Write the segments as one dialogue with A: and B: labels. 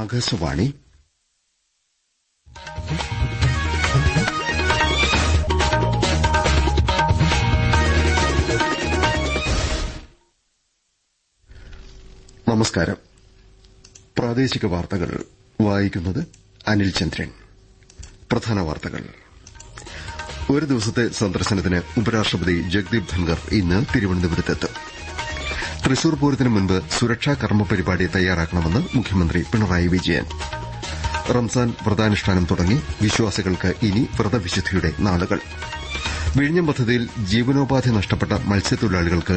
A: ആകാശവാണി നമസ്കാരം പ്രാദേശിക വാർത്തകൾ വായിക്കുന്നത് അനിൽ ചന്ദ്രൻ പ്രധാന വാർത്തകൾ ഒരു ദിവസത്തെ സന്ദർശനത്തിന് ഉപരാഷ്ട്രപതി ജഗ്ദീപ് ധൻകർ ഇന്ന് തിരുവനന്തപുരത്തെത്തും തൃശൂർ പൂരത്തിന് മുൻപ് സുരക്ഷാ കർമ്മ പരിപാടി തയ്യാറാക്കണമെന്ന് മുഖ്യമന്ത്രി പിണറായി വിജയൻ റംസാൻ വ്രതാനുഷ്ഠാനം തുടങ്ങി വിശ്വാസികൾക്ക് ഇനി വ്രതവിശുദ്ധിയുടെ നാളുകൾ വിഴിഞ്ഞം പദ്ധതിയിൽ ജീവനോപാധി നഷ്ടപ്പെട്ട മത്സ്യത്തൊഴിലാളികൾക്ക്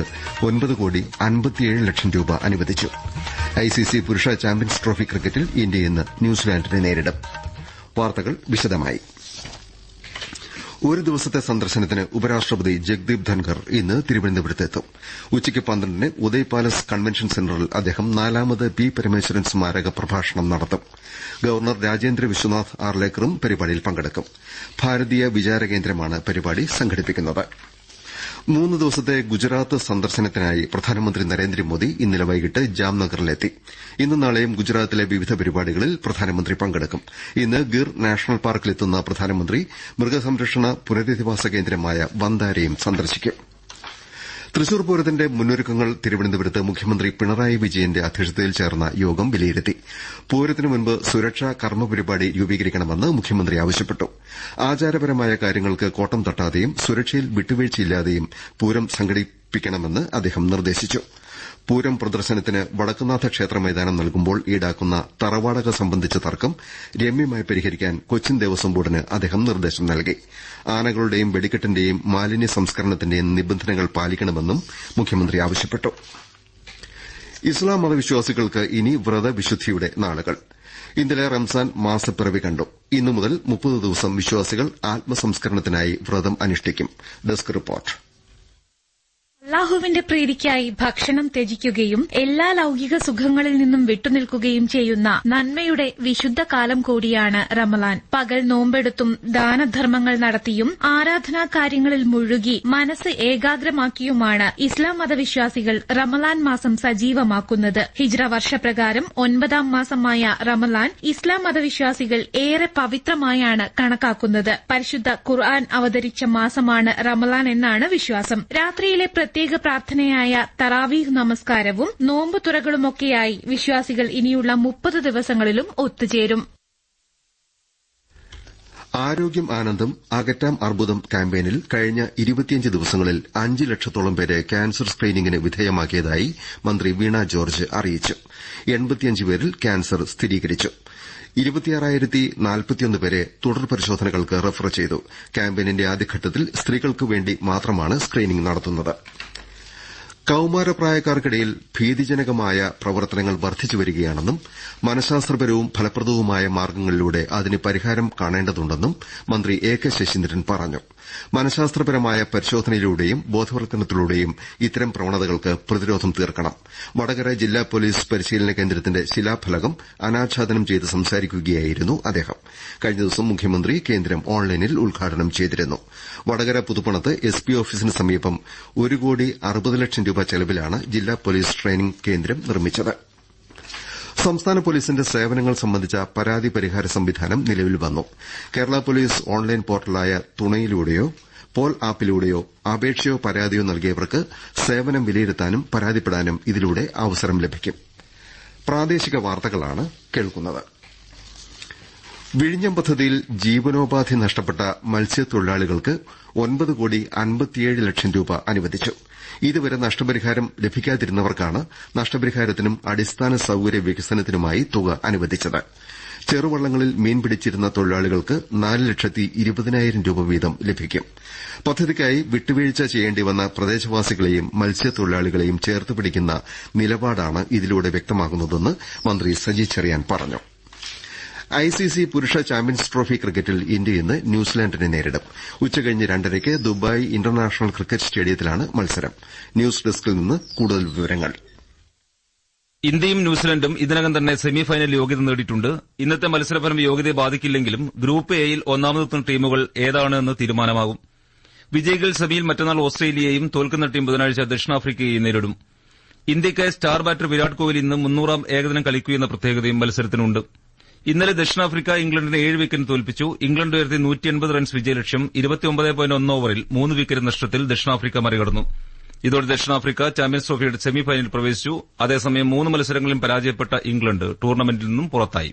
A: ഒൻപത് കോടി അൻപത്തിയേഴ് ലക്ഷം രൂപ അനുവദിച്ചു ഐസിസി പുരുഷ ചാമ്പ്യൻസ് ട്രോഫി ക്രിക്കറ്റിൽ ഇന്ത്യ ഇന്ന് ന്യൂസിലാന്റിനെ നേരിടും വാർത്തകൾ വിശദമായി ഒരു ദിവസത്തെ സന്ദർശനത്തിന് ഉപരാഷ്ട്രപതി ജഗ്ദീപ് ധൻഖർ ഇന്ന് തിരുവനന്തപുരത്തെത്തും ഉച്ചയ്ക്ക് പന്ത്രണ്ടിന് ഉദയ് പാലസ് കൺവെൻഷൻ സെന്ററിൽ അദ്ദേഹം നാലാമത് പി പരമേശ്വരൻ സ്മാരക പ്രഭാഷണം നടത്തും ഗവർണർ രാജേന്ദ്ര വിശ്വനാഥ് ആർലേക്കറും പരിപാടിയിൽ പങ്കെടുക്കും ഭാരതീയ വിചാരകേന്ദ്രമാണ് പരിപാടി സംഘടിപ്പിക്കൂന്നത് മൂന്ന് ദിവസത്തെ ഗുജറാത്ത് സന്ദർശനത്തിനായി പ്രധാനമന്ത്രി നരേന്ദ്രമോദി ഇന്നലെ വൈകിട്ട് ജാംനഗറിലെത്തി ഇന്നും നാളെയും ഗുജറാത്തിലെ വിവിധ പരിപാടികളിൽ പ്രധാനമന്ത്രി പങ്കെടുക്കും ഇന്ന് ഗിർ നാഷണൽ പാർക്കിലെത്തുന്ന പ്രധാനമന്ത്രി മൃഗസംരക്ഷണ പുനരധിവാസ കേന്ദ്രമായ വന്ദാരയും സന്ദർശിക്കും തൃശൂർ പൂരത്തിന്റെ മുന്നൊരുക്കങ്ങൾ തിരുവനന്തപുരത്ത് മുഖ്യമന്ത്രി പിണറായി വിജയന്റെ അധ്യക്ഷതയിൽ ചേർന്ന യോഗം വിലയിരുത്തി പൂരത്തിന് മുമ്പ് സുരക്ഷാ കർമ്മ പരിപാടി രൂപീകരിക്കണമെന്ന് മുഖ്യമന്ത്രി ആവശ്യപ്പെട്ടു ആചാരപരമായ കാര്യങ്ങൾക്ക് കോട്ടം തട്ടാതെയും സുരക്ഷയിൽ വിട്ടുവീഴ്ചയില്ലാതെയും പൂരം സംഘടിപ്പിക്കണമെന്ന് അദ്ദേഹം നിർദ്ദേശിച്ചു പൂരം പ്രദർശനത്തിന് വടക്കുന്നാഥ ക്ഷേത്ര മൈതാനം നൽകുമ്പോൾ ഈടാക്കുന്ന തറവാടക സംബന്ധിച്ച തർക്കം രമ്യമായി പരിഹരിക്കാൻ കൊച്ചിൻ ദേവസ്വം ബോർഡിന് അദ്ദേഹം നിർദ്ദേശം നൽകി ആനകളുടെയും വെടിക്കെട്ടിന്റെയും മാലിന്യ സംസ്കരണത്തിന്റെയും നിബന്ധനകൾ പാലിക്കണമെന്നും മുഖ്യമന്ത്രി ആവശ്യപ്പെട്ടു ഇസ്ലാം മതവിശ്വാസികൾക്ക് ഇനി വ്രതവിശുദ്ധിയുടെ നാളുകൾ ഇന്നലെ റംസാൻ മാസപ്പിറവി കണ്ടു ഇന്നു മുതൽ മുപ്പത് ദിവസം വിശ്വാസികൾ ആത്മസംസ്കരണത്തിനായി വ്രതം അനുഷ്ഠിക്കും ഡെസ്ക് റിപ്പോർട്ട്
B: അള്ളാഹുവിന്റെ പ്രീതിക്കായി ഭക്ഷണം ത്യജിക്കുകയും എല്ലാ ലൌകിക സുഖങ്ങളിൽ നിന്നും വിട്ടുനിൽക്കുകയും ചെയ്യുന്ന നന്മയുടെ വിശുദ്ധ കാലം കൂടിയാണ് റമലാൻ പകൽ നോമ്പെടുത്തും ദാനധർമ്മങ്ങൾ നടത്തിയും ആരാധനാ കാര്യങ്ങളിൽ മുഴുകി മനസ്സ് ഏകാഗ്രമാക്കിയുമാണ് ഇസ്ലാം മതവിശ്വാസികൾ റമലാൻ മാസം സജീവമാക്കുന്നത് ഹിജ്ര വർഷപ്രകാരം ഒൻപതാം മാസമായ റമലാൻ ഇസ്ലാം മതവിശ്വാസികൾ ഏറെ പവിത്രമായാണ് കണക്കാക്കുന്നത് പരിശുദ്ധ ഖുർആൻ അവതരിച്ച മാസമാണ് റമലാൻ എന്നാണ് വിശ്വാസം രാത്രിയിലെ പ്രത്യേക പ്രത്യേക പ്രാർത്ഥനയായ തറാവീഹ് നമസ്കാരവും നോമ്പ് തുറകളുമൊക്കെയായി വിശ്വാസികൾ ഇനിയുള്ള മുപ്പത് ദിവസങ്ങളിലും ഒത്തുചേരും
A: ആരോഗ്യം ആനന്ദം അകറ്റാം അർബുദം ക്യാമ്പയിനിൽ കഴിഞ്ഞ ഇരുപത്തിയഞ്ച് ദിവസങ്ങളിൽ അഞ്ച് ലക്ഷത്തോളം പേരെ ക്യാൻസർ സ്ക്രീനിംഗിന് വിധേയമാക്കിയതായി മന്ത്രി വീണ ജോർജ് അറിയിച്ചു പേരിൽ ക്യാൻസർ സ്ഥിരീകരിച്ചു പേരെ തുടർ പരിശോധനകൾക്ക് റഫർ ചെയ്തു ക്യാമ്പയിനിന്റെ ആദ്യഘട്ടത്തിൽ വേണ്ടി മാത്രമാണ് സ്ക്രീനിംഗ് നടത്തുന്നത് കൌമാരപ്രായക്കാർക്കിടയിൽ ഭീതിജനകമായ പ്രവർത്തനങ്ങൾ വർദ്ധിച്ചുവരികയാണെന്നും മനഃശാസ്ത്രപരവും ഫലപ്രദവുമായ മാർഗ്ഗങ്ങളിലൂടെ അതിന് പരിഹാരം കാണേണ്ടതുണ്ടെന്നും മന്ത്രി എ കെ ശശീന്ദ്രൻ പറഞ്ഞു മനഃശാസ്ത്രപരമായ പരിശോധനയിലൂടെയും ബോധവൽക്കരണത്തിലൂടെയും ഇത്തരം പ്രവണതകൾക്ക് പ്രതിരോധം തീർക്കണം വടകര ജില്ലാ പോലീസ് പരിശീലന കേന്ദ്രത്തിന്റെ ശിലാഫലകം അനാച്ഛാദനം ചെയ്ത് സംസാരിക്കുകയായിരുന്നു അദ്ദേഹം കഴിഞ്ഞ ദിവസം മുഖ്യമന്ത്രി കേന്ദ്രം ഓൺലൈനിൽ ഉദ്ഘാടനം ചെയ്തിരുന്നു വടകര പുതുപ്പണത്ത് എസ് പി ഓഫീസിന് സമീപം ഒരു കോടി അറുപത് ലക്ഷം രൂപ ചെലവിലാണ് ജില്ലാ പോലീസ് ട്രെയിനിംഗ് കേന്ദ്രം നിർമ്മിച്ചത് സംസ്ഥാന പൊലീസിന്റെ സേവനങ്ങൾ സംബന്ധിച്ച പരാതി പരിഹാര സംവിധാനം നിലവിൽ വന്നു കേരള പൊലീസ് ഓൺലൈൻ പോർട്ടലായ തുണയിലൂടെയോ പോൽ ആപ്പിലൂടെയോ അപേക്ഷയോ പരാതിയോ നൽകിയവർക്ക് സേവനം വിലയിരുത്താനും പരാതിപ്പെടാനും ഇതിലൂടെ അവസരം ലഭിക്കും വിഴിഞ്ഞം പദ്ധതിയിൽ ജീവനോപാധി നഷ്ടപ്പെട്ട മത്സ്യത്തൊഴിലാളികൾക്ക് ഒൻപത് കോടി അൻപത്തിയേഴ് ലക്ഷം രൂപ അനുവദിച്ചു ഇതുവരെ നഷ്ടപരിഹാരം ലഭിക്കാതിരുന്നവർക്കാണ് നഷ്ടപരിഹാരത്തിനും അടിസ്ഥാന സൌകര്യ വികസനത്തിനുമായി തുക അനുവദിച്ചത് ചെറുവള്ളങ്ങളിൽ മീൻ പിടിച്ചിരുന്ന തൊഴിലാളികൾക്ക് നാല് ലക്ഷത്തി ഇരുപതിനായിരം രൂപ വീതം ലഭിക്കും പദ്ധതിക്കായി വിട്ടുവീഴ്ച ചെയ്യേണ്ടിവന്ന പ്രദേശവാസികളെയും മത്സ്യത്തൊഴിലാളികളെയും ചേർത്ത് പിടിക്കുന്ന നിലപാടാണ് ഇതിലൂടെ വ്യക്തമാകുന്നതെന്ന് മന്ത്രി സജി ചെറിയാൻ പറഞ്ഞു ഐസിസി പുരുഷ ചാമ്പ്യൻസ് ട്രോഫി ക്രിക്കറ്റിൽ ഇന്ത്യ ഇന്ന് ന്യൂസിലാന്റിനെ നേരിടും ഉച്ചകഴിഞ്ഞ് രണ്ടരയ്ക്ക് ദുബായ് ഇന്റർനാഷണൽ ക്രിക്കറ്റ് സ്റ്റേഡിയത്തിലാണ് മത്സരം ന്യൂസ് ഡെസ്കിൽ നിന്ന് കൂടുതൽ വിവരങ്ങൾ
C: ഇന്ത്യയും ന്യൂസിലൻഡും ഇതിനകം തന്നെ സെമിഫൈനൽ യോഗ്യത നേടിയിട്ടുണ്ട് ഇന്നത്തെ മത്സരഫലം യോഗ്യതയെ ബാധിക്കില്ലെങ്കിലും ഗ്രൂപ്പ് എയിൽ ഒന്നാമതെത്തുന്ന ടീമുകൾ ഏതാണെന്ന് തീരുമാനമാകും വിജയികൾ സെമിയിൽ മറ്റന്നാൾ ഓസ്ട്രേലിയയും തോൽക്കുന്ന ടീം ബുധനാഴ്ച ദക്ഷിണാഫ്രിക്കയെയും നേരിടും ഇന്ത്യയ്ക്കായി സ്റ്റാർ ബാറ്റർ വിരാട് കോഹ്ലി ഇന്ന് മുന്നൂറാം ഏകദിനം കളിക്കുകയെന്ന പ്രത്യേകതയും മത്സരത്തിനുണ്ട്ട് ഇന്നലെ ദക്ഷിണാഫ്രിക്ക ഇംഗ്ലണ്ടിനെ ഏഴ് വിക്കറ്റിന് തോൽപ്പിച്ചു ഇംഗ്ലണ്ട് ഉയർത്തി നൂറ്റി റൺസ് വിജയലക്ഷ്യം ഇരുപത്തിയൊമ്പത് പോയിന്റ് ഒന്ന് ഓവറിൽ മൂന്ന് വിക്കറ്റ് നഷ്ടത്തിൽ ദക്ഷിണാഫ്രിക്ക മറികടന്നു ഇതോടെ ദക്ഷിണാഫ്രിക്ക ചാമ്പ്യൻസ് ട്രോഫിയുടെ സെമിഫൈനലിൽ പ്രവേശിച്ചു അതേസമയം മൂന്ന് മത്സരങ്ങളിലും പരാജയപ്പെട്ട ഇംഗ്ലണ്ട് ടൂർണമെന്റിൽ നിന്നും പുറത്തായി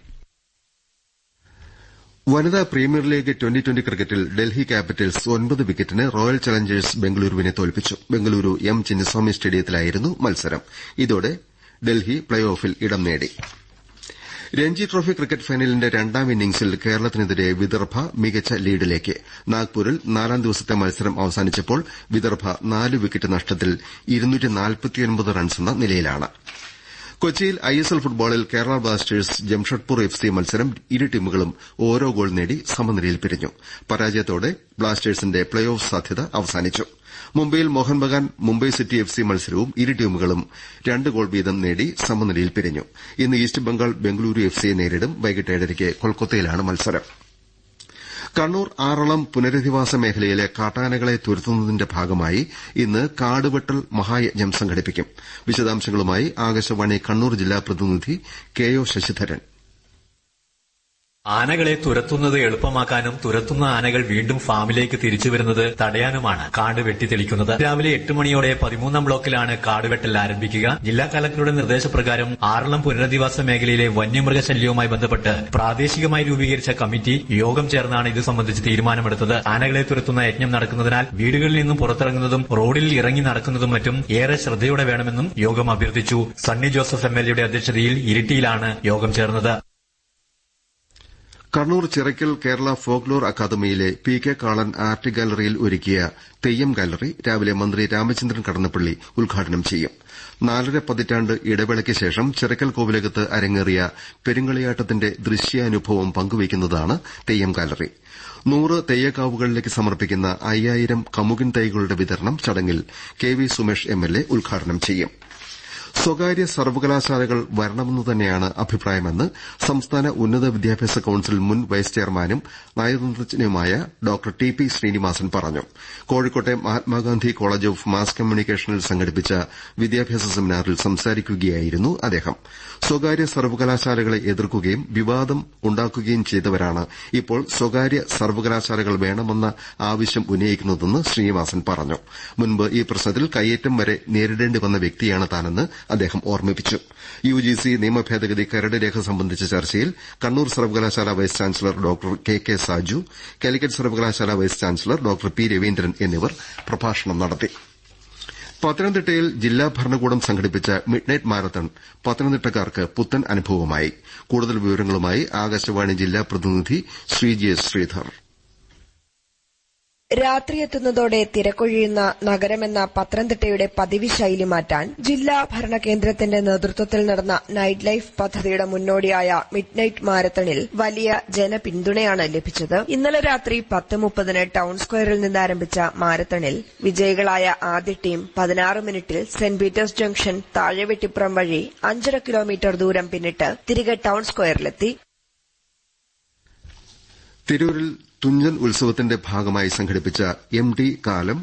A: വനിതാ പ്രീമിയർ ലീഗ് ട്വന്റി ട്വന്റി ക്രിക്കറ്റിൽ ഡൽഹി ക്യാപിറ്റൽസ് ഒൻപത് വിക്കറ്റിന് റോയൽ ചലഞ്ചേഴ്സ് ബംഗളൂരുവിനെ തോൽപ്പിച്ചു ബംഗളൂരു എം ചിന്നസ്വാമി സ്റ്റേഡിയത്തിലായിരുന്നു മത്സരം ഇതോടെ ഡൽഹി പ്ലേ ഓഫിൽ ഇടം നേടി രഞ്ജി ട്രോഫി ക്രിക്കറ്റ് ഫൈനലിന്റെ രണ്ടാം ഇന്നിംഗ്സിൽ കേരളത്തിനെതിരെ വിദർഭ മികച്ച ലീഡിലേക്ക് നാഗ്പൂരിൽ നാലാം ദിവസത്തെ മത്സരം അവസാനിച്ചപ്പോൾ വിദർഭ നാല് വിക്കറ്റ് നഷ്ടത്തിൽ റൺസെന്ന നിലയിലാണ് കൊച്ചിയിൽ ഐഎസ്എൽ ഫുട്ബോളിൽ കേരള ബ്ലാസ്റ്റേഴ്സ് ജംഷഡ്പൂർ എഫ്സി മത്സരം ഇരു ടീമുകളും ഓരോ ഗോൾ നേടി സമനിലയിൽ പിരിഞ്ഞു പരാജയത്തോടെ ബ്ലാസ്റ്റേഴ്സിന്റെ പ്ലേ ഓഫ് സാധ്യത അവസാനിച്ചു മുംബൈയിൽ മോഹൻബഗാൻ മുംബൈ സിറ്റി എഫ്സി മത്സരവും ഇരു ടീമുകളും രണ്ട് ഗോൾ വീതം നേടി സമനിലയിൽ പിരിഞ്ഞു ഇന്ന് ഈസ്റ്റ് ബംഗാൾ എഫ് എഫ്സിയെ നേരിടും വൈകിട്ട് ഏഴരയ്ക്ക് കൊൽക്കത്തയിലാണ് മത്സരം കണ്ണൂർ ആറളം പുനരധിവാസ മേഖലയിലെ കാട്ടാനകളെ തുരത്തുന്നതിന്റെ ഭാഗമായി ഇന്ന് കാടുവെട്ടൽ മഹായജ്ഞം സംഘടിപ്പിക്കും വിശദാംശങ്ങളുമായി ആകാശവാണി കണ്ണൂർ ജില്ലാ പ്രതിനിധി കെ ഒ ശശിധരൻ
D: ആനകളെ തുരത്തുന്നത് എളുപ്പമാക്കാനും തുരത്തുന്ന ആനകൾ വീണ്ടും ഫാമിലേക്ക് തിരിച്ചു വരുന്നത് തടയാനുമാണ് കാട് വെട്ടിത്തെളിക്കുന്നത് രാവിലെ എട്ട് മണിയോടെ പതിമൂന്നാം ബ്ലോക്കിലാണ് കാട് വെട്ടൽ ആരംഭിക്കുക ജില്ലാ കലക്ടറുടെ നിർദ്ദേശപ്രകാരം ആറളം പുനരധിവാസ മേഖലയിലെ വന്യമൃഗശല്യവുമായി ബന്ധപ്പെട്ട് പ്രാദേശികമായി രൂപീകരിച്ച കമ്മിറ്റി യോഗം ചേർന്നാണ് ഇത് സംബന്ധിച്ച് തീരുമാനമെടുത്തത് ആനകളെ തുരത്തുന്ന യജ്ഞം നടക്കുന്നതിനാൽ വീടുകളിൽ നിന്നും പുറത്തിറങ്ങുന്നതും റോഡിൽ ഇറങ്ങി നടക്കുന്നതും മറ്റും ഏറെ ശ്രദ്ധയോടെ വേണമെന്നും യോഗം അഭ്യർത്ഥിച്ചു സണ്ണി ജോസഫ് എം അധ്യക്ഷതയിൽ ഇരിട്ടിയിലാണ് യോഗം ചേർന്നത്
A: കണ്ണൂർ ചിറയ്ക്കൽ കേരള ഫോക്ലോർ അക്കാദമിയിലെ പി കെ കാളൻ ആർട്ട് ഗാലറിയിൽ ഒരുക്കിയ തെയ്യം ഗാലറി രാവിലെ മന്ത്രി രാമചന്ദ്രൻ കടന്നപ്പള്ളി ഉദ്ഘാടനം ചെയ്യും നാലര പതിറ്റാണ്ട് ഇടവേളയ്ക്ക് ശേഷം ചിറയ്ക്കൽ കോവിലകത്ത് അരങ്ങേറിയ പെരുങ്ങളിയാട്ടത്തിന്റെ ദൃശ്യാനുഭവം പങ്കുവയ്ക്കുന്നതാണ് തെയ്യം ഗാലറി നൂറ് തെയ്യക്കാവുകളിലേക്ക് സമർപ്പിക്കുന്ന അയ്യായിരം കമുകിൻ തൈകളുടെ വിതരണം ചടങ്ങിൽ K V Sumesh M L A ഉദ്ഘാടനം ചെയ്യും സ്വകാര്യ സർവകലാശാലകൾ വരണമെന്ന് തന്നെയാണ് അഭിപ്രായമെന്ന് സംസ്ഥാന ഉന്നത വിദ്യാഭ്യാസ കൌൺസിൽ മുൻ വൈസ് ചെയർമാനും നയതന്ത്രജ്ഞനുമായ ഡോക്ടർ ടി പി ശ്രീനിവാസൻ പറഞ്ഞു കോഴിക്കോട്ടെ മഹാത്മാഗാന്ധി കോളേജ് ഓഫ് മാസ് കമ്മ്യൂണിക്കേഷനിൽ സംഘടിപ്പിച്ച വിദ്യാഭ്യാസ സെമിനാറിൽ സംസാരിക്കുകയായിരുന്നു അദ്ദേഹം സ്വകാര്യ സർവകലാശാലകളെ എതിർക്കുകയും വിവാദം ഉണ്ടാക്കുകയും ചെയ്തവരാണ് ഇപ്പോൾ സ്വകാര്യ സർവകലാശാലകൾ വേണമെന്ന ആവശ്യം ഉന്നയിക്കുന്നതെന്ന് ശ്രീനിവാസൻ പറഞ്ഞു മുൻപ് ഈ പ്രശ്നത്തിൽ കയ്യേറ്റം വരെ നേരിടേണ്ടി വന്ന വ്യക്തിയാണ് താനെന്ന് അദ്ദേഹം ഓർമ്മിപ്പിച്ചു യുജിസി നിയമഭേദഗതി കരട് രേഖ സംബന്ധിച്ച ചർച്ചയിൽ കണ്ണൂർ സർവകലാശാല vice chancellor doctor K K Saju Calicut സർവകലാശാല vice chancellor doctor P Raveendran എന്നിവർ പ്രഭാഷണം നടത്തി പത്തനംതിട്ടയിൽ ജില്ലാ ഭരണകൂടം സംഘടിപ്പിച്ച മിഡ്നൈറ്റ് മാരത്തൺ പത്തനംതിട്ടക്കാർക്ക് പുത്തൻ അനുഭവമായി കൂടുതൽ വിവരങ്ങളുമായി ആകാശവാണി ജില്ലാ പ്രതിനിധി ശ്രീജി ശ്രീധർ
B: രാത്രി എത്തുന്നതോടെ തിരക്കൊഴിയുന്ന നഗരമെന്ന പത്തനംതിട്ടയുടെ പതിവ് ശൈലി മാറ്റാൻ ജില്ലാ ഭരണകേന്ദ്രത്തിന്റെ നേതൃത്വത്തിൽ നടന്ന നൈറ്റ് ലൈഫ് പദ്ധതിയുടെ മുന്നോടിയായ മിഡ് നൈറ്റ് മാരത്തണിൽ വലിയ ജനപിന്തുണയാണ് ലഭിച്ചത് ഇന്നലെ രാത്രി പത്ത് മുപ്പതിന് ടൌൺ സ്ക്വയറിൽ നിന്നാരംഭിച്ച മാരത്തണിൽ വിജയികളായ ആദ്യ ടീം പതിനാറ് മിനിറ്റിൽ സെന്റ് പീറ്റേഴ്സ് ജംഗ്ഷൻ താഴെവെട്ടിപ്പുറം വഴി അഞ്ചര കിലോമീറ്റർ ദൂരം പിന്നിട്ട് തിരികെ ടൌൺ സ്ക്വയറിലെത്തി
A: തിരൂരിൽ തുഞ്ചൻ ഉത്സവത്തിന്റെ ഭാഗമായി സംഘടിപ്പിച്ച എം ഡി കാലം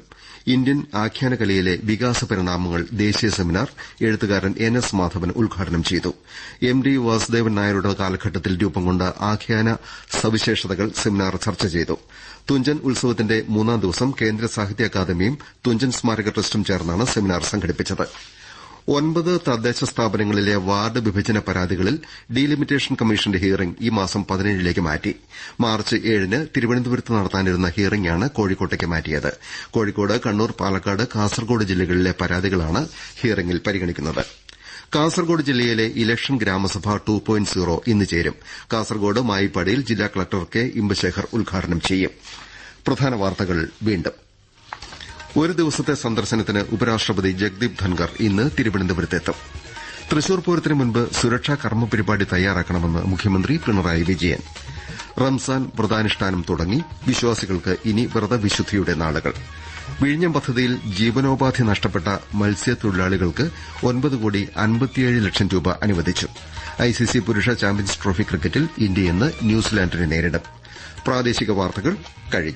A: ഇന്ത്യൻ ആഖ്യാനകലയിലെ വികാസ പരിണാമങ്ങൾ ദേശീയ സെമിനാർ എഴുത്തുകാരൻ എൻ എസ് മാധവൻ ഉദ്ഘാടനം ചെയ്തു എം ഡി വാസുദേവൻ നായരുടെ കാലഘട്ടത്തിൽ രൂപംകൊണ്ട ആഖ്യാന സവിശേഷതകൾ സെമിനാർ ചർച്ച ചെയ്തു തുഞ്ചൻ ഉത്സവത്തിന്റെ മൂന്നാം ദിവസം കേന്ദ്ര സാഹിത്യ അക്കാദമിയും തുഞ്ചൻ സ്മാരക ട്രസ്റ്റും ചേർന്നാണ് സെമിനാർ സംഘടിപ്പിച്ചത് ഒൻപത് തദ്ദേശ സ്ഥാപനങ്ങളിലെ വാർഡ് വിഭജന പരാതികളിൽ ഡീലിമിറ്റേഷൻ കമ്മീഷന്റെ ഹിയറിംഗ് ഈ മാസം പതിനേഴിലേക്ക് മാറ്റി മാർച്ച് ഏഴിന് തിരുവനന്തപുരത്ത് നടത്താനിരുന്ന ഹിയറിംഗാണ് കോഴിക്കോട്ടേക്ക് മാറ്റിയത് കോഴിക്കോട് കണ്ണൂർ പാലക്കാട് കാസർകോട് ജില്ലകളിലെ പരാതികളാണ് ഹിയറിംഗിൽ പരിഗണിക്കുന്നത് കാസർകോട് ജില്ലയിലെ ഇലക്ഷൻ ഗ്രാമസഭ ടു പോയിന്റ് സീറോ ഇന്ന് ചേരും കാസർകോട് മായിപ്പാടിയിൽ ജില്ലാ കലക്ടർ കെ ഇമ്പശേഖർ ഉദ്ഘാടനം ചെയ്യും ഒരു ദിവസത്തെ സന്ദർശനത്തിന് ഉപരാഷ്ട്രപതി ജഗ്ദീപ് ധൻഖർ ഇന്ന് തിരുവനന്തപുരത്തെത്തും തൃശൂർ പൂരത്തിന് മുമ്പ് സുരക്ഷാ കർമ്മ പരിപാടി തയ്യാറാക്കണമെന്ന് മുഖ്യമന്ത്രി പിണറായി വിജയൻ റംസാൻ വ്രതാനുഷ്ഠാനം തുടങ്ങി വിശ്വാസികൾക്ക് ഇനി വ്രതവിശുദ്ധിയുടെ നാളുകൾ വിഴിഞ്ഞം പദ്ധതിയിൽ ജീവനോപാധി നഷ്ടപ്പെട്ട മത്സ്യത്തൊഴിലാളികൾക്ക് ഒൻപത് കോടി അൻപത്തിയേഴ് ലക്ഷം രൂപ അനുവദിച്ചു ഐസിസി പുരുഷ ചാമ്പ്യൻസ് ട്രോഫി ക്രിക്കറ്റിൽ ഇന്ത്യ ഇന്ന് ന്യൂസിലാന്റിനെ നേരിടും പ്രാദേശിക വാർത്തകൾ കഴിഞ്ഞു